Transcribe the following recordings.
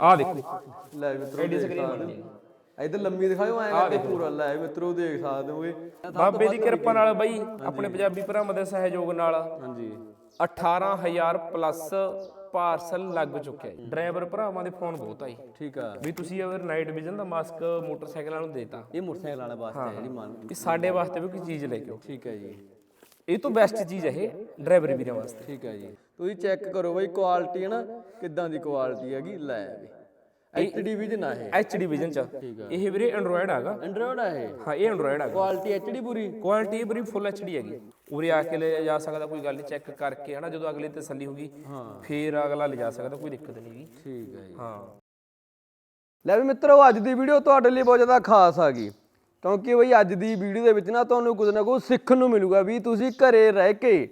ਆਹ ਦੇਖੋ। ਲੈ ਮਿੱਤਰੋ ਐਡੀ ਸਕਰੀਨ ਬਣੀ। ਹੋ। ਇੱਧਰ ਲੰਮੀ ਦਿਖਾਓ ਐਂ ਕਰਕੇ ਪੂਰਾ ਲੈ ਮਿੱਤਰੋ ਦੇਖ ਸਕਦੇ ਹੋਗੇ ਬਾਬੇ ਦੀ ਕਿਰਪਾ ਨਾਲ ਬਈ ਆਪਣੇ ਪੰਜਾਬੀ ਭਰਾਵਾਂ ਦੇ ਸਹਿਯੋਗ ਨਾਲ ਹਾਂਜੀ। 18000 ਪਲੱਸ ਪਾਰਸਲ ਲੱਗ ਚੁੱਕਿਆ ਜੀ। ਡਰਾਈਵਰ ਭਰਾਵਾਂ ਦੇ ਫੋਨ ਬਹੁਤ ਆਈ ਠੀਕ ਆ। ਵੀ ਤੁਸੀਂ ਅਗਰ ਨਾਈਟ ਵਿਜ਼ਨ ਦਾ ਮਾਸਕ ਮੋਟਰਸਾਈਕਲਾਂ ਨੂੰ ਦੇਤਾ ਇਹ ਮੋਟਰਸਾਈਕਲ ਵਾਲੇ ਵਾਸਤੇ ਹੈ ਜਿਹੜੀ ਮੰਨ ਇਹ ਸਾਡੇ ਵਾਸਤੇ ਵੀ ਕੋਈ ਚੀਜ਼ ਲੈ ਕੇ ਆਓ। ਠੀਕ ਹੈ ਜੀ। ਇਹ ਤੋਂ ਬੈਸਟ ਚੀਜ਼ ਹੈ ਇਹ ਡਰਾਈਵਰ ਵੀਰਾਂ ਵਾਸਤੇ। ਠੀਕ ਹੈ ਜੀ। ਤੁਸੀਂ ਚੈੱਕ ਕਰੋ ਬਈ ਕੁਆਲਿਟੀ ਹੈ ਨਾ ਕਿੱਦਾਂ ਦੀ ਕੁਆਲਿਟੀ ਹੈਗੀ ਲੈ ਵੀ। ਐਚਡੀ ਵਿਜਨ ਆ ਇਹ। ਐਚਡੀ ਵਿਜ਼ਨ ਚ ਇਹ ਵੀਰੇ ਐਂਡਰੋਇਡ ਹੈਗਾ ਐਂਡਰੋਇਡ ਆ ਇਹ? ਹਾਂ ਇਹ ਐਂਡਰੋਇਡ ਹੈਗਾ ਕੁਆਲਿਟੀ ਐਚਡੀ ਪੂਰੀ? ਕੁਆਲਿਟੀ ਬੜੀ ਫੁੱਲ ਐਚਡੀ ਹੈਗੀ। ਉਰੇ ਆ ਕੇ ਲੈ ਜਾ ਸਕਦਾ ਕੋਈ ਗੱਲ ਨਹੀਂ ਚੈੱਕ ਕਰਕੇ ਹਨਾ ਜਦੋਂ ਅਗਲੇ ਤਸੱਲੀ ਹੋਗੀ ਫੇਰ ਅਗਲਾ ਲਿਜਾ ਸਕਦਾ ਕੋਈ ਦਿੱਕਤ ਨਹੀਂ ਹੈਗੀ। ਠੀਕ ਹੈ ਜੀ। ਹਾਂ। ਲੈ ਵੀ ਮਿੱਤਰੋ ਅੱਜ ਦੀ ਵੀਡੀਓ ਤੁਹਾਡੇ ਲਈ ਬਹੁਤ ਜ਼ਿਆਦਾ ਖਾਸ ਆ ਗਈ। ਕਿਉਂਕਿ ਬਈ ਅੱਜ ਦੀ ਵੀਡੀਓ ਦੇ ਵਿੱਚ ਨਾ ਤੁਹਾਨੂੰ ਕੁਝ ਨਾ ਕੁਝ ਸਿੱਖਣ ਨੂੰ ਮਿਲੂਗਾ ਵੀ ਤੁਸੀਂ ਘਰੇ ਰਹਿ ਕੇ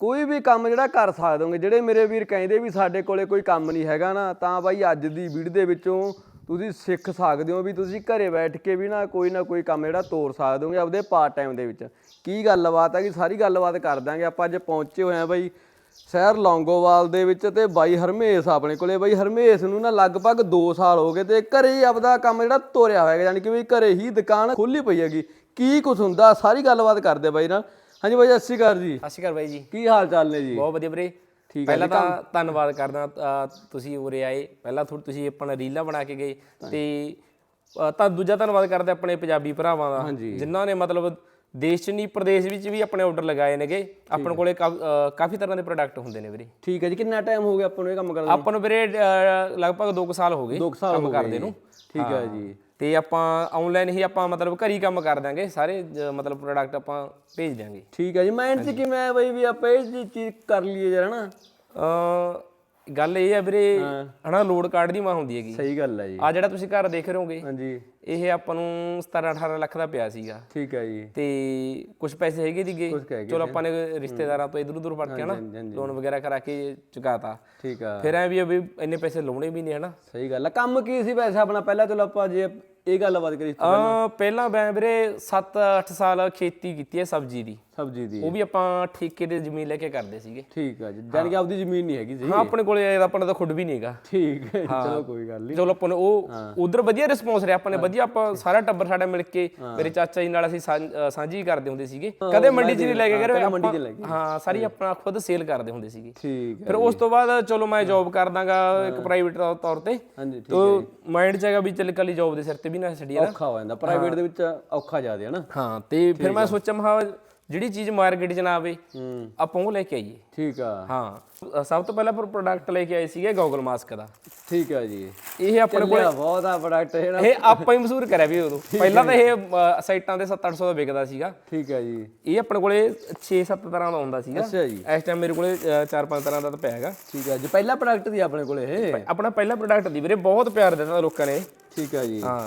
ਕੋਈ ਵੀ ਕੰਮ ਜਿਹੜਾ ਕਰ ਸਕਦੇ ਹੋਗੇ, ਜਿਹੜੇ ਮੇਰੇ ਵੀਰ ਕਹਿੰਦੇ ਵੀ ਸਾਡੇ ਕੋਲੇ ਕੋਈ ਕੰਮ ਨਹੀਂ ਹੈਗਾ ਨਾ, ਤਾਂ ਬਾਈ ਅੱਜ ਦੀ ਵੀਡੀਓ ਦੇ ਵਿੱਚੋਂ ਤੁਸੀਂ ਸਿੱਖ ਸਕਦੇ ਹੋ ਵੀ ਤੁਸੀਂ ਘਰੇ ਬੈਠ ਕੇ ਵੀ ਨਾ ਕੋਈ ਨਾ ਕੋਈ ਕੰਮ ਜਿਹੜਾ ਤੋਰ ਸਕਦੇ ਹੋਗੇ ਆਪਦੇ ਪਾਰਟ ਟਾਈਮ ਦੇ ਵਿੱਚ। ਕੀ ਗੱਲਬਾਤ ਹੈ ਕਿ ਸਾਰੀ ਗੱਲਬਾਤ ਕਰ ਦਾਂਗੇ ਆਪਾਂ ਅੱਜ ਪਹੁੰਚੇ ਹੋਏ ਆ ਬਾਈ ਸ਼ਹਿਰ ਲੌਂਗੋਵਾਲ ਦੇ ਵਿੱਚ ਤੇ ਬਾਈ ਹਰਮੇਸ਼ ਆਪਣੇ ਕੋਲੇ। ਬਾਈ ਹਰਮੇਸ਼ ਨੂੰ ਨਾ ਲਗਭਗ 2 ਸਾਲ ਹੋ ਗਏ ਤੇ ਘਰੇ ਹੀ ਆਪਦਾ ਕੰਮ ਜਿਹੜਾ ਤੋਰਿਆ ਹੋਇਆ ਹੈਗਾ ਯਾਨੀ ਕਿ ਵੀ ਘਰੇ ਹੀ ਦੁਕਾਨ ਖੋਲੀ ਪਈ ਹੈਗੀ। ਕੀ ਕੁਝ ਹੁੰਦਾ? ਸਾਰੀ ਗੱਲਬਾਤ ਕਰਦੇ ਬਾਈ ਨਾਲ। ਹਾਂਜੀ ਬਾਈ ਸਤਿ ਸ਼੍ਰੀ ਅਕਾਲ ਜੀ। ਸਤਿ ਸ਼੍ਰੀ ਅਕਾਲ ਬਾਈ ਜੀ। ਕੀ ਹਾਲ ਚਾਲ ਨੇ ਜੀ? ਬਹੁਤ ਵਧੀਆ ਵੀਰੇ। ਠੀਕ ਹੈ ਪਹਿਲਾਂ ਤਾਂ ਧੰਨਵਾਦ ਕਰਦਾ ਅ, ਤੁਸੀਂ ਉਰੇ ਆਏ। ਪਹਿਲਾਂ ਥੋੜੀ ਤੁਸੀਂ ਆਪਣਾ ਰੀਲਾਂ ਬਣਾ ਕੇ ਗਏ ਤੇ ਅ, ਤਾਂ ਦੂਜਾ ਧੰਨਵਾਦ ਕਰਦੇ ਆਪਣੇ ਪੰਜਾਬੀ ਭਰਾਵਾਂ ਦਾ ਜਿਨ੍ਹਾਂ ਨੇ ਮਤਲਬ ਦੇਸ਼ ਚ ਨਹੀਂ ਪ੍ਰਦੇਸ਼ ਵਿੱਚ ਵੀ ਆਪਣੇ ਆਰਡਰ ਲਗਾਏ ਨੇਗੇ। ਆਪਣੇ ਕੋਲੇ ਕਾਫ- ਤਰ੍ਹਾਂ ਦੇ ਪ੍ਰੋਡਕਟ ਹੁੰਦੇ ਨੇ ਵੀਰੇ। ਠੀਕ ਹੈ ਜੀ ਕਿੰਨਾ ਟਾਈਮ ਹੋ ਗਿਆ ਆਪਾਂ ਨੂੰ ਇਹ ਕੰਮ ਕਰਦੇ ਆਪਾਂ ਨੂੰ ਵੀਰੇ ਲਗਭਗ 2 ਸਾਲ ਹੋ ਗਏ ਕੰਮ ਕਰਦੇ ਨੂੰ। ਠੀਕ ਹੈ ਜੀ। ਤੇ ਆਪਾਂ ਆਨਲਾਈਨ ਹੀ ਆਪਾਂ ਮਤਲਬ ਘਰੀ ਕੰਮ ਕਰ ਦਾਂਗੇ ਸਾਰੇ ਮਤਲਬ ਪ੍ਰੋਡਕਟ ਆਪਾਂ ਭੇਜ ਦਿਆਂਗੇ। ਠੀਕ ਹੈ ਜੀ ਮਾਈਂਡ 'ਚ ਕਿਵੇਂ ਆਇਆ ਬਾਈ ਵੀ ਆਪਾਂ ਇਹ ਚੀਜ਼ ਕਰ ਲਈਏ ਜਰਾ ਨਾ ਅ ਗੱਲ ਇਹ ਹੈ ਵੀਰੇ ਹਨਾ ਲੋਡ ਕਾਰਡ ਦੀ ਮਾਂ ਹੁੰਦੀ ਹੈਗੀ। ਸਹੀ ਗੱਲ ਹੈ ਜੀ। ਆ ਜਿਹੜਾ ਤੁਸੀਂ ਘਰ ਦੇਖ ਰਹੇ ਹੋਗੇ ਹਾਂਜੀ। ਇਹ ਆਪਾਂ ਨੂੰ 17 18 ਲੱਖ ਦਾ ਪਿਆ ਸੀਗਾ। ਠੀਕ ਹੈ ਜੀ। ਤੇ ਕੁਝ ਪੈਸੇ ਹੈਗੇ ਦੀਗੇ ਚਲੋ ਆਪਾਂ ਨੇ ਰਿਸ਼ਤੇਦਾਰਾਂ ਤੋਂ ਇਧਰ ਉਧਰ ਫੜ ਕੇ ਨਾ ਲੋਨ ਵਗੈਰਾ ਕਰਾ ਕੇ ਚੁਕਾਤਾ। ਠੀਕ ਆ। ਫਿਰ ਐ ਵੀ ਆ ਵੀ ਇੰਨੇ ਪੈਸੇ ਲਾਉਣੇ ਵੀ ਨਹੀਂ ਹਨਾ। ਸਹੀ ਗੱਲ ਆ। ਕੰਮ ਕੀ ਸੀ ਵੈਸੇ ਆਪਣਾ? ਪਹਿਲਾਂ ਚਲੋ ਆਪਾਂ ਜੇ ਇਹ ਗੱਲਬਾਤ ਕਰੀ ਪਹਿਲਾਂ ਮੈਂ ਵੀਰੇ 7 8 ਸਾਲ ਖੇਤੀ ਕੀਤੀ ਹੈ ਸਬਜ਼ੀ ਦੀ। ਸਬਜ਼ੀ ਦੀ। ਉਹ ਵੀ ਆਪਾਂ ਠੇਕੇ ਤੇ ਜ਼ਮੀਨ ਲੈ ਕੇ ਕਰਦੇ ਸੀਗੇ। ਠੀਕ ਆ ਜੀ। ਜਾਨ ਕਿ ਆਪਦੀ ਜ਼ਮੀਨ ਨਹੀਂ ਹੈਗੀ ਜੀ। ਹਾਂ ਆਪਣੇ ਕੋਲੇ ਇਹਦਾ ਆਪਣਾ ਤਾਂ ਖੁੱਡ ਵੀ ਨਹੀਂਗਾ ਠੀਕ ਹੈ ਜੀ, ਚਲੋ ਕੋਈ ਗੱਲ ਨਹੀਂ ਚਲੋ ਆਪਾਂ ਨੂੰ ਉਹ ਉਧਰ ਵਧੀਆ ਰਿਸਪੌਂਸ ਰਿਹਾ। ਆਪਾਂ ਨੇ ਵਧੀਆ ਆਪਾਂ ਸਾਰਾ ਟੱਬਰ ਸਾਡਾ ਮਿਲ ਕੇ ਮੇਰੇ ਚਾਚਾ ਜੀ ਨਾਲ ਅਸੀਂ ਸਾਂਝ- ਕਰਦੇ ਹੁੰਦੇ ਸੀਗੇ। ਕਦੇ ਮੰਡੀ 'ਚ ਨਹੀਂ ਲੈ ਕੇ ਗਏ ਕਦੇ ਮੰਡੀ 'ਚ ਲੈ ਆਪਾਂ- ਹਾਂ ਸਾਰੀ ਆਪਣਾ ਖੁਦ ਸੇਲ ਕਰਦੇ ਹੁੰਦੇ ਸੀਗੇ। ਠੀਕ ਹੈ ਫਿਰ ਉਸ ਤੋਂ ਬਾਅਦ ਚਲੋ ਮੈਂ ਜੌਬ ਕਰਦਾਗਾ ਇੱਕ ਪ੍ਰਾਈਵੇਟ ਤੌਰ ਤੇ। ਹਾਂਜੀ ਠੀਕ ਤੋ ਮਾਈਂਡ 'ਚ ਹੈਗਾ ਵੀ ਚੱਲ ਕੱਲੀ ਜੌਬ ਦੇ ਸਿਰ ਤੇ ਵੀ ਨਾ ਛੱਡੀਏ ਨਾ। ਔਖਾ ਹੋ ਜਾਂਦਾ। ਪ੍ਰਾਈਵੇਟ ਦੇ ਵਿੱਚ ਔਖਾ ਜ਼ਿਆਦਾ ਹੈ ਨਾ। ਹਾਂ ਤੇ ਫਿਰ ਮੈਂ ਸੋਚਿਆ ਮਹਾ ਜਿਹੜੀ ਚੀਜ਼ ਮਾਰਕੀਟ 'ਚ ਨਾ ਆਵੇ ਆਪਾਂ ਉਹ ਲੈ ਕੇ ਆਈਏ। ਠੀਕ ਆ। ਹਾਂ ਸਭ ਤੋਂ ਪਹਿਲਾਂ ਪ੍ਰੋਡਕਟ ਲੈ ਕੇ ਆਏ ਸੀਗੇ ਗੋਗਲ ਮਾਸਕ ਦਾ। ਠੀਕ ਆ ਜੀ। ਇਹ ਆਪਣੇ ਚੱਲਿਆ ਬਹੁਤ ਆ ਪ੍ਰੋਡਕਟ ਜਿਹੜਾ। ਇਹ ਆਪਾਂ ਹੀ ਮਸ਼ਹੂਰ ਕਰਿਆ ਵੀ ਉਦੋਂ। ਪਹਿਲਾਂ ਤਾਂ ਇਹ ਸਾਈਟਾਂ ਤੇ 7-800 ਦਾ ਵਿਕਦਾ ਸੀਗਾ। ਠੀਕ ਆ ਜੀ। ਇਹ ਆਪਣੇ ਕੋਲੇ 6-7 ਤਰ੍ਹਾਂ ਦਾ ਆਉਂਦਾ ਸੀਗਾ। ਅੱਛਾ ਜੀ। ਇਸ ਟਾਈਮ ਮੇਰੇ ਕੋਲੇ 4-5 ਤਰ੍ਹਾਂ ਦਾ ਤਾਂ ਪਿਆ ਹੈਗਾ। ਠੀਕ ਆ ਜੀ। ਪਹਿਲਾ ਪ੍ਰੋਡਕਟ ਦੀ ਆਪਣੇ ਕੋਲੇ ਇਹ? ਆਪਣਾ ਪਹਿਲਾ ਪ੍ਰੋਡਕਟ ਦੀ ਵੀਰੇ ਬਹੁਤ ਪਿਆਰ ਦਿੱਤਾ ਲੋਕਾਂ ਨੇ। ਠੀਕ ਆ ਜੀ। ਹਾਂ।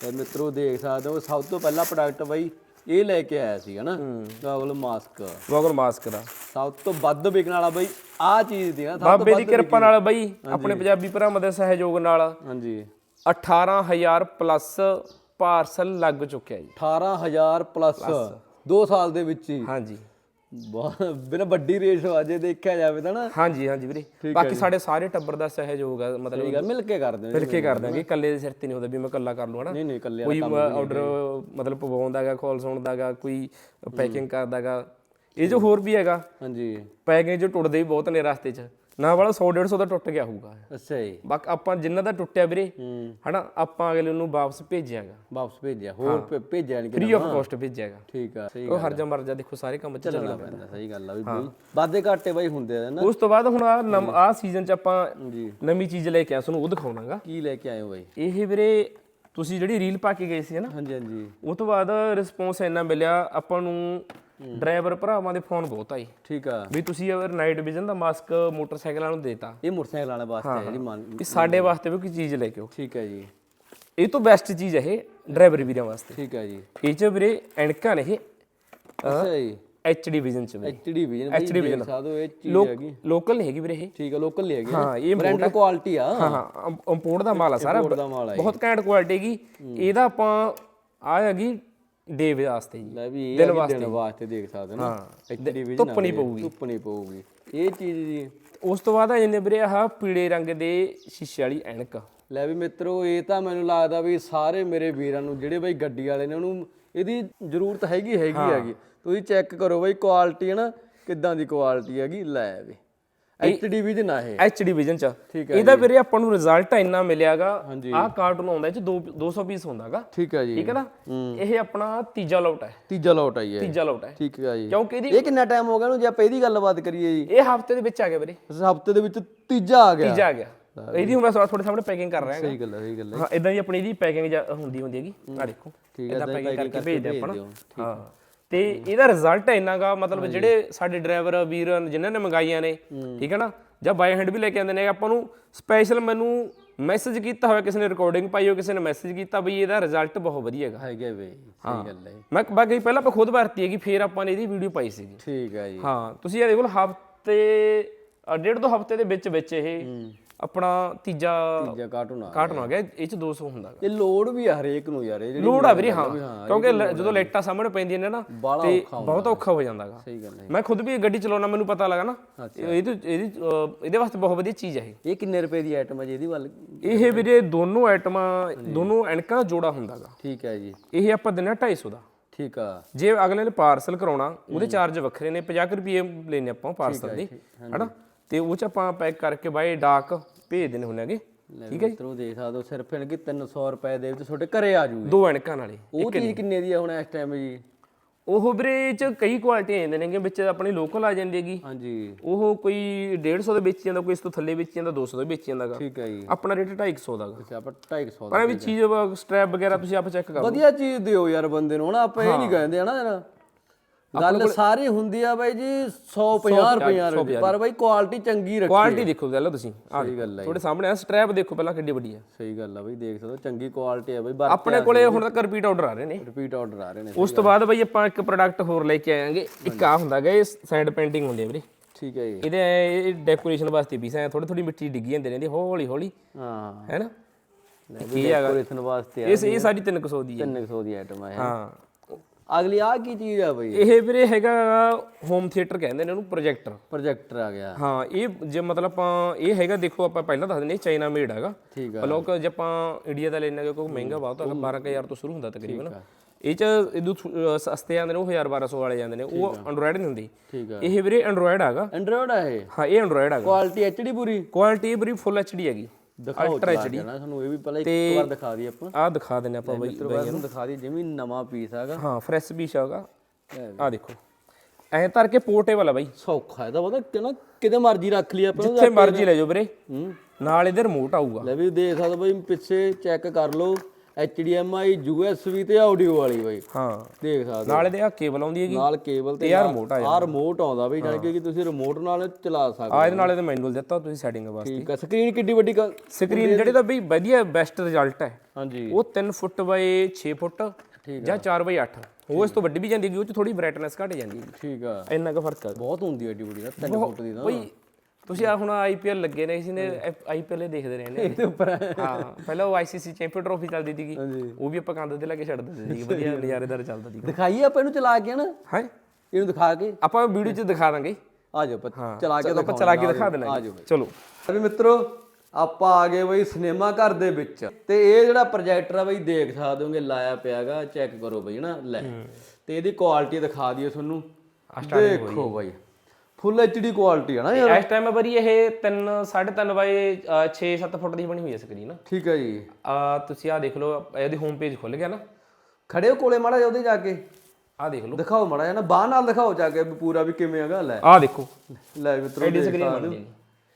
ਤੇ ਮਿੱਤਰੋ ਦੇਖ ਸਕਦੇ ਹੋ ਸਭ ਤੋਂ ਪਹਿਲਾ ਪ੍ਰੋਡਕਟ ਬਾਈ ਇਹ ਲੈ ਕੇ ਆਇਆ ਸੀਗਾ ਨਾ ਗੋਗਲ ਮਾਸਕ। ਗੋਗਲ ਮਾਸਕ ਦਾ। ਸਭ ਤੋਂ ਵੱਧ ਵਿਕਣ ਵਾਲਾ ਬਾਈ ਆਹ ਚੀਜ਼ ਦੀ ਨਾ ਬਾਬੇ ਦੀ ਕਿਰਪਾ ਨਾਲ ਬਈ ਆਪਣੇ ਪੰਜਾਬੀ ਭਰਾਵਾਂ ਦੇ ਸਹਿਯੋਗ ਨਾਲ ਹਾਂਜੀ। 18000 ਪਲੱਸ ਪਾਰਸਲ ਲੱਗ ਚੁੱਕਿਆ ਜੀ। 18000 ਪਲੱਸ 2 ਸਾਲ ਦੇ ਵਿੱਚ ਹੀ। ਹਾਂਜੀ। ਬਹੁਤ ਬਿਨਾ ਵੱਡੀ ਰੇਸ ਹੋ ਜੇ ਦੇਖਿਆ ਜਾਵੇ ਤਾਂ ਨਾ। ਹਾਂਜੀ ਹਾਂਜੀ ਵੀਰੇ। ਬਾਕੀ ਸਾਡੇ ਸਾਰੇ ਟੱਬਰ ਦਾ ਸਹਿਯੋਗ ਮਤਲਬ ਠੀਕ ਆ ਮਿਲ ਕੇ ਕਰਦੇ ਹੋ ਮਿਲ ਕੇ ਕਰ ਦਾਂਗੇ ਇਕੱਲੇ ਦੇ ਸਿਰ ਤੇ ਨਹੀਂ ਹੁੰਦਾ ਵੀ ਮੈਂ ਇਕੱਲਾ ਕਰ ਲੂ ਹਨਾ? ਨਹੀਂ ਨਹੀਂ ਇਕੱਲੇ ਕੋਈ ਆਰਡਰ ਮਤਲਬ ਪਵਾਉਂਦਾਗਾ ਕਾਲ ਸੁਣਦਾਗਾ ਕੋਈ ਪੈਕਿੰਗ ਕਰਦਾਗਾ ਇਹ ਜੋ ਹੋਰ ਵੀ ਹੈਗਾ ਹਾਂਜੀ। ਪੈਕਿੰਗ ਜੋ ਟੁੱਟਦੇ ਵੀ ਬਹੁਤ ਨੇ ਰਸਤੇ 'ਚ। ਨਾ ਵਾਲਾ 100 150 ਦਾ ਟੁੱਟ ਗਿਆ ਹੋਊਗਾ। ਅੱਛਾ ਜੀ। ਬਾਕੀ ਆਪਾਂ ਜਿੰਨਾ ਦਾ ਟੁੱਟਿਆ ਵੀਰੇ ਹਨਾ ਆਪਾਂ ਅਗਲੇ ਨੂੰ ਵਾਪਸ ਭੇਜਿਆਗਾ। ਵਾਪਸ ਭੇਜਿਆ ਹੋਰ ਭੇਜਿਆ ਨਹੀਂ ਫ੍ਰੀ ਆਫ ਕਾਸਟ ਭੇਜਿਆਗਾ। ਠੀਕ ਆ ਸਹੀ ਉਹ ਹਰਜਾ ਮਰਜਾ ਦੇਖੋ ਸਾਰੇ ਕੰਮ ਚੱਲਣਾ ਪੈਂਦਾ ਸਹੀ ਗੱਲ ਆ ਵੀ ਬਈ ਵਾਦੇ ਘਾਟੇ ਬਾਈ ਹੁੰਦੇ ਆ ਨਾ। ਉਸ ਤੋਂ ਬਾਅਦ ਹੁਣ ਆ ਆ ਸੀਜ਼ਨ 'ਚ ਆਪਾਂ ਨਵੀਂ ਚੀਜ਼ ਲੈ ਕੇ ਆਇਆ ਤੁਹਾਨੂੰ ਉਹ ਦਿਖਾਉਣਾਗਾ। ਕੀ ਲੈ ਕੇ ਆਏ ਹੋ ਬਾਈ? ਇਹ ਵੀਰੇ ਤੁਸੀਂ ਜਿਹੜੀ ਰੀਲ ਪਾ ਕੇ ਗਏ ਸੀ ਨਾ ਹਾਂਜੀ ਹਾਂਜੀ। ਉਹ ਤੋਂ ਬਾਅਦ ਰਿਸਪੌਂਸ ਇੰਨਾ ਮਿਲਿਆ ਆਪਾਂ ਨੂੰ ਡਰਾਈਵਰ ਭਰਾਵਾਂ ਦੇ ਫੋਨ ਬਹੁਤ ਆਏ। ਠੀਕ ਆ। ਵੀ ਤੁਸੀਂ ਅਗਰ ਨਾਈਟ ਵਿਜ਼ਨ ਦਾ ਮਾਸਕ ਮੋਟਰਸਾਈਕਲਾਂ ਨੂੰ ਦੇਤਾ। ਇਹ ਮੋਟਰਸਾਈਕਲ ਵਾਲੇ ਵਾਸਤੇ ਹੈ ਜਿਹੜੀ ਮੰਨ ਇਹ ਸਾਡੇ ਵਾਸਤੇ ਵੀ ਕੋਈ ਚੀਜ਼ ਲੈ ਕੇ ਆਓ। ਠੀਕ ਹੈ ਜੀ। ਇਹ ਤੋਂ ਬੈਸਟ ਚੀਜ਼ ਹੈ ਇਹ ਡਰਾਈਵਰ ਵੀਰਾਂ ਵਾਸਤੇ। ਠੀਕ ਹੈ ਜੀ। ਇਹ ਚ ਵੀਰੇ ਐਨਕਾਂ ਨੇ ਇਹ। ਅੱਛਾ ਜੀ। ਐਚਡੀ ਵਿਜ਼ਨ ਚ ਵੀਰੇ ਐਚਡੀ ਵਿਜਨ। ਦੇਖ ਸਕਦੇ ਹੋ ਇਹ ਚੀਜ਼ ਹੈਗੀ। ਲੋਕਲ ਨਹੀਂ ਹੈਗੀ ਵੀਰੇ ਇਹ। ਠੀਕ ਆ ਲੋਕਲ ਲੈ ਗਏ ਹਾਂ ਇਹ ਬ੍ਰਾਂਡ ਕੁਆਲਿਟੀ ਆ। ਹਾਂ ਹਾਂ ਇੰਪੋਰਟ ਦਾ ਮਾਲ ਆ ਸਾਰਾ। ਦਾ। ਬਹੁਤ ਘੈਂਟ ਕੁਆਲਿਟੀ ਹੈਗੀ। ਇਹਦਾ ਆਪਾਂ ਆ ਹੈਗੀ ਡੇ ਵਾਸਤੇ ਜੀ। ਲੈ ਵੀ ਇਹ ਦਿਨ ਹੈਗੀ ਵਾਸਤੇ। ਦਿਨ ਵਾਸਤੇ। ਦੇਖ ਸਕਦੇ ਹੋ ਨਾ। ਹਾਂ। ਐਚਡੀ ਵਿਜਨ ਧੁੱਪ ਨਹੀਂ ਪਊਗੀ। ਧੁੱਪ ਨਹੀਂ ਪਊਗੀ। ਇਹ ਚੀਜ਼ ਜੀ। ਉਸ ਤੋਂ ਬਾਅਦ ਆ ਜਾਂਦੇ ਵੀਰੇ ਆਹ ਪੀਲੇ ਰੰਗ ਦੇ ਸ਼ੀਸ਼ੇ ਵਾਲੀ ਐਨਕ। ਲੈ ਵੀ ਮਿੱਤਰੋ ਇਹ ਤਾਂ ਮੈਨੂੰ ਲੱਗਦਾ ਵੀ ਸਾਰੇ ਮੇਰੇ ਵੀਰਾਂ ਨੂੰ ਜਿਹੜੇ ਬਈ ਗੱਡੀ ਵਾਲੇ ਨੇ ਉਹਨੂੰ ਇਹਦੀ ਜ਼ਰੂਰਤ ਹੈਗੀ ਹੈਗੀ ਹੈਗੀ। ਤੁਸੀਂ ਚੈੱਕ ਕਰੋ ਬਈ ਕੁਆਲਿਟੀ ਹੈ ਨਾ ਕਿੱਦਾਂ ਦੀ ਕੁਆਲਿਟੀ ਹੈਗੀ ਲੈ ਵੀ। ਐਚਡੀ ਵੀ ਨਾ ਇਹ। ਐਚਡੀ ਵਿਜ਼ਨ ਚ। ਠੀਕ ਇਹਦਾ ਵੀਰੇ ਆਪਾਂ ਨੂੰ ਰਿਜ਼ਲਟ ਇੰਨਾ ਮਿਲਿਆਗਾ। ਆਹ ਕਾਰਟੂਨ ਆਉਂਦਾ ਇਹ ਚ ਦੋ 200 ਪੀਸ ਹੁੰਦਾਗਾ। ਠੀਕ ਹੈ ਜੀ। ਠੀਕ ਹੈ ਨਾ? ਇਹ ਆਪਣਾ ਤੀਜਾ ਲੋਟ ਹੈ। ਤੀਜਾ ਲੋਟ ਆਈ ਹੈ ਤੀਜਾ ਲੋਟ ਹੈ। ਠੀਕ ਹੈ ਜੀ। ਕਿਉਂਕਿ ਇਹਦੀ ਇਹ ਕਿੰਨਾ ਟਾਈਮ ਹੋ ਗਿਆ ਨੂੰ ਜੇ ਆਪਾਂ ਇਹਦੀ ਗੱਲਬਾਤ ਕਰੀਏ ਜੀ। ਇਹ ਹਫ਼ਤੇ ਦੇ ਵਿੱਚ ਆ ਗਿਆ ਵੀਰੇ। ਹਫ਼ਤੇ ਦੇ ਵਿੱਚ ਤੀਜਾ ਆ ਗਿਆ। ਤੀਜਾ ਆ ਗਿਆ। ਇਹਦੀ ਹੁਣ ਮੈਂ ਤੁਹਾਡੇ ਸਾਹਮਣੇ ਪੈਕਿੰਗ ਕਰ ਰਿਹਾ ਸਹੀ ਗੱਲ ਹੈ ਸਹੀ ਗੱਲ ਹੈ। ਹਾਂ ਇਦਾਂ ਹੀ ਆਪਣੀ ਇਹਦੀ ਪੈਕਿੰਗ ਹੁੰਦੀ ਹੁੰਦੀ ਹੈਗੀ। ਆ ਦੇਖੋ ਠੀਕ ਹੈ, ਇਦਾਂ ਪੈਕਿੰਗ ਕਰਕੇ ਭੇਜਦੇ ਆਪਾਂ। ਹਾਂ। ਤੇ ਇਹਦਾ ਰਿਜ਼ਲਟ ਇੰਨਾਗਾ ਮਤਲਬ ਜਿਹੜੇ ਸਾਡੇ ਡਰਾਈਵਰ ਵੀਰ ਜਿਨ੍ਹਾਂ ਨੇ ਮੰਗਾਈਆਂ ਨੇ ਠੀਕ ਹੈ ਨਾ? ਜਾਂ ਬਾਈ ਹੈਂਡ ਵੀ ਲੈ ਕੇ ਆਉਂਦੇ ਨੇ ਆਪਾਂ ਨੂੰ ਸਪੈਸ਼ਲ ਮੈਨੂੰ ਮੈਸੇਜ ਕੀਤਾ ਹੋਇਆ ਕਿਸੇ ਨੇ ਰਿਕਾਰਡਿੰਗ ਪਾਈ ਹੋ ਕਿਸੇ ਨੇ ਮੈਸੇਜ ਕੀਤਾ ਬਈ ਇਹਦਾ ਰਿਜ਼ਲਟ ਬਹੁਤ ਵਧੀਆ ਹੈਗਾ। ਹੈਗੇ ਵੇ ਸਹੀ ਗੱਲ ਹੈ। ਮੈਂ ਬਾਕੀ ਪਹਿਲਾਂ ਆਪਾਂ ਖੁਦ ਵਰਤੀ ਹੈਗੀ ਫਿਰ ਆਪਾਂ ਨੇ ਇਹਦੀ ਵੀਡੀਓ ਪਾਈ ਸੀਗੀ। ਠੀਕ ਹੈ ਜੀ। ਹਾਂ ਤੁਸੀਂ ਇਹ ਦੇਖੋ ਹਫ਼ਤੇ ਡੇਢ ਦੋ ਹਫ਼ਤੇ ਦੇ ਵਿੱਚ ਵਿੱਚ ਇਹ ਆਪਣਾ ਤੀਜਾ ਤੀਜਾ ਕਾਰਟੂਨ ਆ ਕਾਰਟਨ ਆ ਗਿਆ। ਇਹ ਚ 200 ਹੁੰਦਾ। ਇਹ ਲੋਡ ਵੀ ਆ ਹਰੇਕ ਨੂੰ ਯਾਰ ਇਹ ਜਿਹੜੀ ਲੋੜ ਆ ਵੀਰੇ ਹਾਂ। ਕਿਉਂਕਿ ਜਦੋਂ ਲਾਈਟਾਂ ਸਾਹਮਣੇ ਪੈਂਦੀਆਂ ਨੇ ਨਾ ਤੇ ਬਹੁਤ ਔਖਾ ਹੋ ਜਾਂਦਾਗਾ ਸਹੀ ਗੱਲ ਹੈ। ਮੈਂ ਖੁਦ ਵੀ ਇਹ ਗੱਡੀ ਚਲਾਉਣਾ ਮੈਨੂੰ ਪਤਾ ਲੱਗਾ ਨਾ। ਇਹ ਤੋਂ ਇਹਦੀ ਇਹਦੇ ਵਾਸਤੇ ਬਹੁਤ ਵਧੀਆ ਚੀਜ਼ ਹੈ ਇਹ। ਇਹ ਕਿੰਨੇ ਰੁਪਏ ਦੀ ਆਈਟਮ ਹੈ ਜੀ ਇਹਦੀ ਵੱਲ? ਇਹ ਵੀਰੇ ਦੋਨੋਂ ਆਈਟਮਾਂ ਦੋਨੋਂ ਐਨਕਾਂ ਦਾ ਜੋੜਾ ਹੁੰਦਾਗਾ ਠੀਕ ਹੈ ਜੀ। ਇਹ ਆਪਾਂ ਹਾਂ 250 ਦਾ। ਠੀਕ ਆ। ਜੇ ਅਗਲੇ ਨੇ ਪਾਰਸਲ ਕਰਾਉਣਾ ਉਹਦੇ ਚਾਰਜ ਵੱਖਰੇ ਨੇ 50 ਰੁਪਏ ਲੈਨੇ ਆਪਾਂ ਪਾਰਸਲ ਦੇ। ਹਨਾ? ਤੇ ਉਹ ਚ ਆਪਾਂ ਪੈਕ ਕਰਕੇ ਬਾਈ ਡਾਕ ਭੇਜ ਦੇਣੇ ਹੁੰਦੇ ਹੈਗੇ। ਠੀਕ ਹੈ ਜੀ। ਤਰੋ ਦੇਖ ਸਕਦੇ ਹੋ ਸਿਰਫ ਇਹਨਾਂ ਕਿ 300 ਰੁਪਏ ਦੇ ਵਿੱਚ ਤੁਹਾਡੇ ਘਰੇ ਆ ਜੂਗੀ। ਦੋ ਐਨਕਾਂ ਨਾਲੇ ਉਹ ਚੀਜ਼ ਕਿੰਨੇ ਦੀ ਆ ਹੁਣ ਇਸ ਟਾਈਮ ਜੀ? ਉਹ ਵੀਰੇ ਚ ਕਈ ਕੁਆਲਿਟੀਆਂ ਆ ਜਾਂਦੀਆਂ ਨੇਗੇ ਵਿੱਚ ਆਪਣੀ ਲੋਕਲ ਆ ਜਾਂਦੀ ਹੈਗੀ। ਹਾਂਜੀ। ਉਹ ਕੋਈ 150 ਦੇ ਵੇਚ ਜਾਂਦਾ ਕੋਈ ਇਸ ਤੋਂ ਥੱਲੇ ਵੇਚ ਜਾਂਦਾ 200 ਦੇ ਵੇਚ ਜਾਂਦਾਗਾ। ਠੀਕ ਹੈ ਜੀ। ਆਪਣਾ ਰੇਟ 250 ਦਾਗਾ ਅੱਛਾ ਆਪਾਂ 250 ਪਰ ਇਹ ਵੀ ਚੀਜ਼ ਸਟ੍ਰੈਪ ਵਗੈਰਾ ਤੁਸੀਂ ਆਪ ਚੈੱਕ ਕਰੋ। ਵਧੀਆ ਚੀਜ਼ ਦਿਓ ਯਾਰ ਬੰਦੇ ਨੂੰ ਹਨਾ ਆਪਾਂ ਇਹ ਨਹੀਂ ਕਹਿੰਦੇ ਹਨਾ ਯਾਰ। ਗੱਲ ਸਾਰੀ ਹੁੰਦੀ ਆ ਬਾਈ ਜੀ 150 ਰੁਪਏ ਰੁਪਏ ਪਰ ਬਾਈ ਕੁਆਲਿਟੀ ਚੰਗੀ ਰੱਖੀ ਕੁਆਲਿਟੀ ਦੇਖੋ ਪਹਿਲਾਂ ਤੁਸੀਂ। ਸਹੀ ਗੱਲ ਹੈ ਤੁਹਾਡੇ ਸਾਹਮਣੇ ਆ ਸਟ੍ਰੈਪ ਦੇਖੋ ਪਹਿਲਾਂ ਕਿੱਡੀ ਵੱਡੀ ਹੈ ਸਹੀ ਗੱਲ ਆ ਬਾਈ ਦੇਖ ਸਕਦੇ ਹੋ ਚੰਗੀ ਕੁਆਲਿਟੀ ਆ ਬਾਈ ਆਪਣੇ ਕੋਲੇ ਹੁਣ ਤੱਕ ਰਿਪੀਟ ਆਰਡਰ ਆ ਰਹੇ ਨੇ। ਰਿਪੀਟ ਆਰਡਰ ਆ ਰਹੇ ਨੇ ਉਸ ਤੋਂ ਬਾਅਦ ਬਈ ਆਪਾਂ ਇੱਕ ਪ੍ਰੋਡਕਟ ਹੋਰ ਲੈ ਕੇ ਆਵਾਂਗੇ ਇੱਕ ਆ ਹੁੰਦਾ ਗਾ ਇਹ ਸਾਈਡ ਪੇਂਟਿੰਗ ਹੁੰਦੀ ਹੈ ਵੀਰੇ। ਠੀਕ ਹੈ ਜੀ। ਇਹਦੇ ਇਹ ਡੈਕੋਰੇਸ਼ਨ ਵਾਸਤੇ ਪੀਸ ਐ ਥੋੜੀ ਥੋੜੀ ਮਿੱਟੀ ਡਿੱਗੀ ਜਾਂਦੀ ਰਹਿੰਦੀ ਹੌਲੀ ਹੌਲੀ। ਹਾਂ। ਹੈ ਨਾ? ਕੀ ਡੈਕੋਰੇਸ਼ਨ ਵਾਸਤੇ ਆ ਇਹ ਇਹ ਸਾਡੀ 300 ਦੀ ਹੈ 300 ਦੀ ਆਈਟਮ ਆ ਇਹ। ਹਾਂ। ਅਗਲੀ ਆ ਕੀ ਚੀਜ਼ ਆ ਬਾਈ? ਇਹ ਵੀਰੇ ਹੈਗਾ ਹੋਮ ਥੀਏਟਰ ਕਹਿੰਦੇ ਨੇ ਉਹਨੂੰ ਪ੍ਰੋਜੈਕਟਰ ਪ੍ਰੋਜੈਕਟਰ ਆ ਗਿਆ। ਹਾਂ ਇਹ ਜੇ ਮਤਲਬ ਆਪਾਂ ਇਹ ਹੈਗਾ ਦੇਖੋ ਆਪਾਂ ਪਹਿਲਾਂ ਦੱਸ ਦਿੰਦੇ ਚਾਈਨਾ ਮੇਡ ਹੈਗਾ। ਠੀਕ ਆ। ਜੇ ਆਪਾਂ ਇੰਡੀਆ ਦਾ ਲੈਣਾ ਕਿਉਂਕਿ ਮਹਿੰਗਾ ਬਹੁਤ ਹੈਗਾ 12000 ਤੋਂ ਸ਼ੁਰੂ ਹੁੰਦਾ ਤਕਰੀਬਨ। ਇਹ ਚ ਇਹਦੂ ਸਸਤੇ ਆਉਂਦੇ ਨੇ ਉਹ 1000 1200 ਵਾਲੇ ਜਾਂਦੇ ਨੇ। ਉਹ ਐਂਡਰੋਇਡ ਨਹੀਂ ਹੁੰਦੀ। ਇਹ ਵੀਰੇ ਐਂਡਰੋਇਡ ਹੈਗਾ। ਐਂਡਰੋਇਡ ਆ ਇਹ? ਹਾਂ ਇਹ ਐਂਡਰੋਇਡ ਹੈਗਾ। ਕੁਆਲਿਟੀ ਐਚਡੀ ਪੂਰੀ? ਕੁਆਲਿਟੀ ਵੀਰੇ ਫੁੱਲ ਐਚਡੀ ਹੈਗੀ। ਦਿਖਾਓ ਚਲਾ ਕੇ ਨਾ ਸਾਨੂੰ ਇਹ ਵੀ ਪਹਿਲਾਂ ਇੱਕ ਵਾਰ ਦਿਖਾ ਦਈਏ ਆਪਾਂ। ਆਹ ਦਿਖਾ ਦਿੰਨੇ ਆਪਾਂ ਬਈ ਬਾਅਦ ਨੂੰ ਦਿਖਾ ਦਈਏ ਜਿਵੇਂ ਨਵਾਂ ਪੀਸ ਹੈਗਾ। ਹਾਂ ਫਰੈਸ਼ ਪੀਸ ਹੈਗਾ। ਆਹ ਦੇਖੋ। ਐਂ ਧਰ ਕੇ ਪੋਰਟੇਬਲ ਆ ਬਾਈ। ਸੌਖਾ ਇਹਦਾ ਪਤਾ ਕਿਹਨਾਂ ਕਿਤੇ ਮਰਜ਼ੀ ਰੱਖ ਲਈ ਆਪਾਂ ਜਿੱਥੇ ਮਰਜ਼ੀ ਲੈ ਜਾਓ ਵੀਰੇ। ਨਾਲ ਇਹਦੇ ਰਿਮੋਟ ਆਊਗਾ। ਲੈ ਵੀ ਦੇਖ ਸਕਦੇ ਬਈ ਪਿੱਛੇ ਚੈੱਕ ਕਰ ਲਓ। HDMI USB ਤੇ ਆਡੀਓ ਵਾਲੀ ਬਈ। ਹਾਂ। ਦੇਖ ਸਕਦੇ ਨਾਲ ਇਹਦੇ ਆ ਕੇਬਲ ਆਉਂਦੀ ਹੈਗੀ। ਨਾਲ ਕੇਬਲ ਤੇ ਯਾਰ remote ਆ ਆ ਰਿਮੋਟ ਆਉਂਦਾ ਬਈ ਜਾਨੀ ਕਿ ਤੁਸੀਂ ਰਿਮੋਟ ਨਾਲ ਚਲਾ ਸਕਦੇ ਆ ਇਹਦੇ ਨਾਲ ਇਹਦੇ ਮੈਨੂਅਲ ਦਿੱਤਾ ਤੁਸੀਂ ਸੈਟਿੰਗ ਵਾਸਤੇ। ਠੀਕ ਆ। ਸਕਰੀਨ ਕਿੱਡੀ ਵੱਡੀ ਕਰ ਸਕਰੀਨ ਜਿਹੜੀ ਤਾਂ ਬਈ ਵਧੀਆ ਬੈਸਟ ਰਿਜ਼ਲਟ ਹੈ। ਹਾਂਜੀ। ਉਹ 3 ਫੁੱਟ ਬਾਈ 6 ਫੁੱਟ ਜਾਂ 4 ਬਾਈ 8 ਉਹ ਇਸ ਤੋਂ ਵੱਡੀ ਵੀ ਜਾਂਦੀ ਹੈਗੀ ਉਹ ਚ ਥੋੜੀ ਬ੍ਰਾਈਟਨੈਸ ਘਟ ਜਾਂਦੀ ਹੈ ਠੀਕ ਆ। ਇੰਨਾ ਕੁ ਫ਼ਰਕ ਹੈ ਬਹੁਤ ਹੁੰਦੀ ਐ ਏਡੀ ਵੱਡੀ ਨਾ 3 ਫੁੱਟ ਦੀ ਨਾ। ਬਈ ਤੁਸੀਂ ਆ ਹੁਣ ਆਈਪੀਐਲ ਲੱਗੇ ਨੇ ਕਿਸੇ ਨੇ ਆਈਪੀਐਲ ਦੇਖਦੇ ਰਹੇ ਨੇ। ਇਹਦੇ ਉੱਪਰ। ਹਾਂ ਪਹਿਲਾਂ ਉਹ ਆਈਸੀਸੀ ਚੈਂਪੀਅਨ ਟਰੋਫੀ ਚੱਲਦੀ ਸੀਗੀ। ਉਹ ਵੀ ਆਪਾਂ ਕੰਧ ਤੇ ਲਾ ਕੇ ਛੱਡ ਦਿੰਦੇ ਸੀ ਵਧੀਆ ਨਜ਼ਾਰੇਦਾਰ ਚੱਲਦਾ ਸੀ ਦਿਖਾਈਏ ਆਪਾਂ ਇਹਨੂੰ ਚਲਾ ਕੇ ਨਾ ਹੈ? ਇਹਨੂੰ ਦਿਖਾ ਕੇ। ਆਪਾਂ ਵੀਡੀਓ 'ਚ ਦਿਖਾ ਦਾਂਗੇ। ਆ ਜਾਓ ਆਪਾਂ ਚਲਾ ਕੇ ਆਪਾਂ ਚਲਾ ਕੇ ਦਿਖਾ ਦੇਣਾ ਆ ਜਾਓ ਬਈ। ਚਲੋ। ਅਰੇ ਮਿੱਤਰੋ ਆਪਾਂ ਆ ਗਏ ਬਈ ਸਿਨੇਮਾ ਘਰ ਦੇ ਵਿੱਚ। ਤੇ ਇਹ ਜਿਹੜਾ ਪ੍ਰੋਜੈਕਟਰ ਆ ਬਈ ਦੇਖ ਸਕਦੇ ਹੋਗੇ ਲਾਇਆ ਪਿਆਗਾ ਚੈੱਕ ਕਰੋ ਬਈ ਹਨਾ? ਲੈ। ਤੇ ਇਹਦੀ ਕੁਆਲਿਟੀ ਦਿਖਾ ਦਈਏ ਤੁਹਾਨੂੰ। ਦੇਖੋ ਬਈ। ਫੁੱਲ ਐਚਡੀ ਕੁਆਲਿਟੀ ਹੈ ਨਾ ਯਾਰ। ਇਸ ਟਾਈਮ ਬਰੀ ਇਹ 3 3.5 ਬਾਈ 6-7 ਫੁੱਟ ਦੀ ਬਣੀ ਹੋਈ ਹੈ ਸਕਰੀਨ ਠੀਕ ਹੈ ਜੀ। ਆ ਤੁਸੀਂ ਆ ਦੇਖ ਲਓ ਇਹਦੀ ਹੋਮ ਪੇਜ ਖੁੱਲ ਗਿਆ ਨਾ। ਖੜੇ ਹੋ ਕੋਲੇ ਮਾੜਾ ਜਿਹਾ ਉਹਦੇ ਜਾ ਕੇ। ਆ ਦੇਖ ਲਓ। ਦਿਖਾਓ ਮਾੜਾ ਜਿਹਾ ਨਾ ਬਾਹ ਨਾਲ ਦਿਖਾਓ ਜਾ ਕੇ ਪੂਰਾ ਵੀ ਕਿਵੇਂ ਹੈਗਾ ਲੈ। ਆ ਦੇਖੋ। ਲੈ ਮਿੱਤਰੋ ਐਡੀ ਸਕਰੀਨ ਬਣੀ ਹੋ।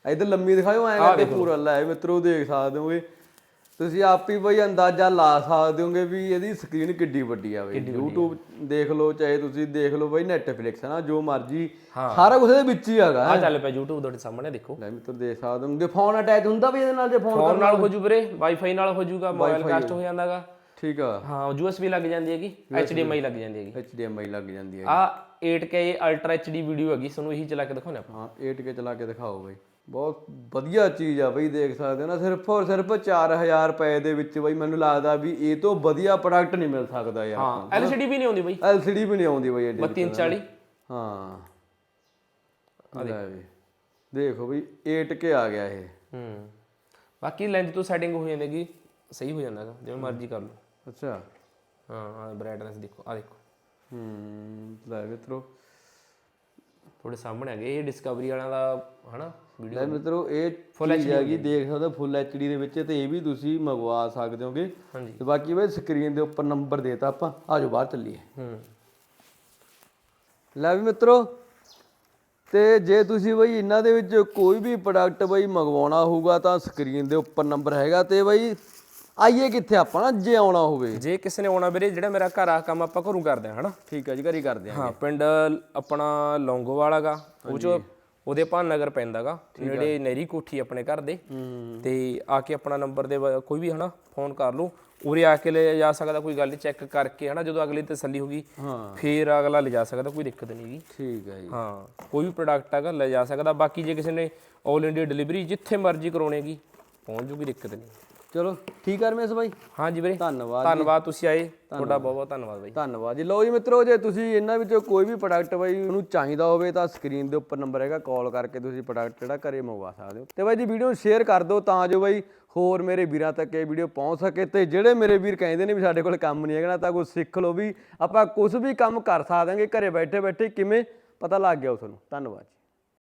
ਹੈ ਇੱਧਰ ਲੰਮੀ ਦਿਖਾਓ ਐਂ ਕਰਕੇ ਪੂਰਾ ਲੈ ਮਿੱਤਰੋ ਦੇਖ ਸਕਦੇ ਹੋਗੇ ਤੁਸੀਂ ਆਪ ਹੀ ਬਈ ਅੰਦਾਜ਼ਾ ਲਾ ਸਕਦੇ ਹੋਗੇ ਵੀ ਇਹਦੀ ਸਕਰੀਨ ਕਿੱਡੀ ਵੱਡੀ ਆ ਬਈ। YouTube ਦੇਖ ਲਓ ਚਾਹੇ ਤੁਸੀਂ ਦੇਖ ਲਓ ਬਈ Netflix ਹੈ ਨਾ ਜੋ ਮਰਜ਼ੀ ਸਾਰਾ ਕੁਝ ਇਹਦੇ ਵਿੱਚ ਹੀ ਹੈਗਾ ਆ ਚੱਲ ਪਿਆ YouTube ਤੁਹਾਡੇ ਸਾਹਮਣੇ ਦੇਖੋ। ਲੈ ਮਿੱਤਰ ਦੇਖ ਸਕਦੇ ਹੋਗੇ ਫੋਨ ਅਟੈਚ ਹੁੰਦਾ ਵੀ ਇਹਦੇ ਨਾਲ ਜੇ ਫੋਨ ਫੋਨ ਨਾਲ ਹੋ ਜੂ ਵੀਰੇ ਵਾਈਫਾਈ ਨਾਲ ਹੋ ਜੂਗਾ ਮੋਬਾਈਲ ਕਾਸਟ ਹੋ ਜਾਂਦਾਗਾ। ਠੀਕ ਆ। ਹਾਂ USB ਲੱਗ ਜਾਂਦੀ ਹੈਗੀ HDMI ਲੱਗ ਜਾਂਦੀ ਹੈਗੀ। HDMI ਲੱਗ ਜਾਂਦੀ ਹੈ ਆ 8K ਅਲਟਰਾ HD ਵੀਡੀਓ ਹੈਗੀ ਤੁਹਾਨੂੰ ਇਹੀ ਚਲਾ ਕੇ ਦਿਖਾਉਣਾ ਆਪਾਂ। ਹਾਂ 8K ਚਲਾ ਕੇ ਦਿਖਾਓ ਬਈ। ਬਹੁਤ ਵਧੀਆ ਚੀਜ਼ ਆ ਬਈ ਦੇਖ ਸਕਦੇ ਹੋ ਨਾ ਸਿਰਫ ਔਰ ਸਿਰਫ 4000 ਰੁਪਏ ਦੇ ਵਿੱਚ ਬਈ ਮੈਨੂੰ ਲੱਗਦਾ ਵੀ ਇਹ ਤੋਂ ਵਧੀਆ ਪ੍ਰੋਡਕਟ ਨਹੀਂ ਮਿਲ ਸਕਦਾ ਯਾਰ। ਹਾਂ LCD ਵੀ ਨਹੀਂ ਆਉਂਦੀ ਬਈ। LCD ਵੀ ਨਹੀਂ ਆਉਂਦੀ ਬਈ ਐਡੀ 3240 ਹਾਂ। ਲੈ ਵੀ। ਦੇਖੋ ਬਈ 8 ਕੇ ਆ ਗਿਆ ਇਹ। ਹੂੰ। ਬਾਕੀ ਲੈਂਜ ਤੋਂ ਸੈਟਿੰਗ ਹੋ ਜਾਂਦੀਗੀ ਸਹੀ ਹੋ ਜਾਂਦਾ ਹੈਗਾ ਜਿਵੇਂ ਮਰਜ਼ੀ ਕਰ ਲਓ। ਅੱਛਾ। ਹਾਂ ਆ ਬ੍ਰਾਈਟਨੈਸ ਦੇਖੋ ਆ ਦੇਖੋ। ਹੂੰ ਲੈ ਮਿੱਤਰੋ। ਤੁਹਾਡੇ ਸਾਹਮਣੇ ਹੈਗੇ ਇਹ ਡਿਸਕਵਰੀ ਵਾਲਿਆਂ ਦਾ ਹਨਾ? ਲੈ ਮਿੱਤਰੋ ਇਹ Full ਚੀਜ਼ ਹੈਗੀ ਦੇਖ ਸਕਦੇ ਫੁੱਲ ਐਚਡੀ ਦੇ ਵਿੱਚ ਤੇ ਇਹ ਵੀ ਤੁਸੀਂ ਮੰਗਵਾ ਸਕਦੇ ਹੋਗੇ। ਤੇ ਬਾਕੀ ਬਈ ਸਕਰੀਨ ਦੇ ਉੱਪਰ ਨੰਬਰ ਦੇਤਾ ਆਪਾਂ ਆਜੋ ਬਾਹਰ ਚੱਲੀਏ। ਹੂੰ। ਲੈ ਵੀ ਮਿੱਤਰੋ ਤੇ ਜੇ ਤੁਸੀਂ ਬਈ ਇਹਨਾਂ ਦੇ ਵਿੱਚ ਕੋਈ ਵੀ ਪ੍ਰੋਡਕਟ ਬਈ ਮੰਗਵਾਉਣਾ ਹੋਊਗਾ ਤਾਂ ਸਕਰੀਨ ਦੇ ਉੱਪਰ ਨੰਬਰ ਹੈਗਾ ਤੇ ਬਈ ਆਈਏ ਕਿੱਥੇ ਆਪਾਂ ਨਾ ਜੇ ਆਉਣਾ ਹੋਵੇ। ਜੇ ਕਿਸੇ ਨੇ ਆਉਣਾ ਵੀਰੇ ਜਿਹੜਾ ਮੇਰਾ ਘਰ ਆ ਕੰਮ ਆਪਾਂ ਘਰੋਂ ਕਰਦੇ ਹਾਂ ਹਨਾ? ਠੀਕ ਹੈ ਜੀ ਘਰੀ ਕਰਦੇ ਹਾਂ ਪਿੰਡ ਆਪਣਾ ਲੌਂਗੋਵਾਲ ਹੈਗਾ ਉਹ ਚ ਉਹਦੇ ਭਾਨ ਨਗਰ ਪੈਂਦਾਗਾ ਨੇੜੇ ਨਹਿਰੀ ਕੋਠੀ ਆਪਣੇ ਘਰ ਦੇ। ਤੇ ਆ ਕੇ ਆਪਣਾ ਨੰਬਰ ਦੇ ਵ- ਕੋਈ ਵੀ ਹਨਾ ਫੋਨ ਕਰ ਲਓ। ਉਰੇ ਆ ਕੇ ਲੈ ਜਾ ਸਕਦਾ ਕੋਈ ਗੱਲ ਚੈੱਕ ਕਰਕੇ ਹਨਾ ਜਦੋਂ ਅਗਲੀ ਤਸੱਲੀ ਹੋਗੀ ਹਾਂ। ਫੇਰ ਅਗਲਾ ਲੈ ਜਾ ਸਕਦਾ ਕੋਈ ਦਿੱਕਤ ਨਹੀਂ ਗੀ। ਠੀਕ ਹੈ ਜੀ। ਹਾਂ ਕੋਈ ਵੀ ਪ੍ਰੋਡਕਟ ਹੈਗਾ ਲੈ ਜਾ ਸਕਦਾ। ਬਾਕੀ ਜੇ ਕਿਸੇ ਨੇ 올 ਇੰਡੀਆ ਡਿਲੀਵਰੀ ਜਿੱਥੇ ਮਰਜ਼ੀ ਕਰਾਉਣੇਗੀ ਪਹੁੰਚ ਜੂਗੀ ਦਿੱਕਤ ਨਹੀਂ ਚਲੋ ਠੀਕ ਆ ਰਮੇਸ਼ ਬਾਈ? ਹਾਂਜੀ ਵੀਰੇ। ਧੰਨਵਾਦ ਧੰਨਵਾਦ ਤੁਸੀਂ ਆਏ। ਤੁਹਾਡਾ ਬਹੁਤ ਬਹੁਤ ਧੰਨਵਾਦ ਬਾਈ। ਧੰਨਵਾਦ ਜੀ। ਲਓ ਜੀ ਮਿੱਤਰੋ ਜੇ ਤੁਸੀਂ ਇਹਨਾਂ ਵਿੱਚੋਂ ਕੋਈ ਵੀ ਪ੍ਰੋਡਕਟ ਬਈ ਉਹਨੂੰ ਚਾਹੀਦਾ ਹੋਵੇ ਤਾਂ ਸਕਰੀਨ ਦੇ ਉੱਪਰ ਨੰਬਰ ਹੈਗਾ ਕਾਲ ਕਰਕੇ ਤੁਸੀਂ ਪ੍ਰੋਡਕਟ ਜਿਹੜਾ ਘਰੇ ਮੰਗਵਾ ਸਕਦੇ ਹੋ। ਤੇ ਬਾਈ ਜੀ ਵੀਡੀਓ ਨੂੰ ਸ਼ੇਅਰ ਕਰ ਦਿਓ ਤਾਂ ਜੋ ਬਾਈ ਹੋਰ ਮੇਰੇ ਵੀਰਾਂ ਤੱਕ ਇਹ ਵੀਡੀਓ ਪਹੁੰਚ ਸਕੇ ਤੇ ਜਿਹੜੇ ਮੇਰੇ ਵੀਰ ਕਹਿੰਦੇ ਨੇ ਵੀ ਸਾਡੇ ਕੋਲ ਕੰਮ ਨਹੀਂ ਹੈਗਾ ਨਾ ਤਾਂ ਕੋਈ ਸਿੱਖ ਲਓ ਵੀ ਆਪਾਂ ਕੁਝ ਵੀ ਕੰਮ ਕਰ ਸਕਦਾਂਗੇ ਘਰੇ ਬੈਠੇ ਬੈਠੇ ਕਿਵੇਂ ਪਤਾ ਲੱਗ ਗਿਆ ਉਸ ਨੂੰ ਧੰਨਵਾਦ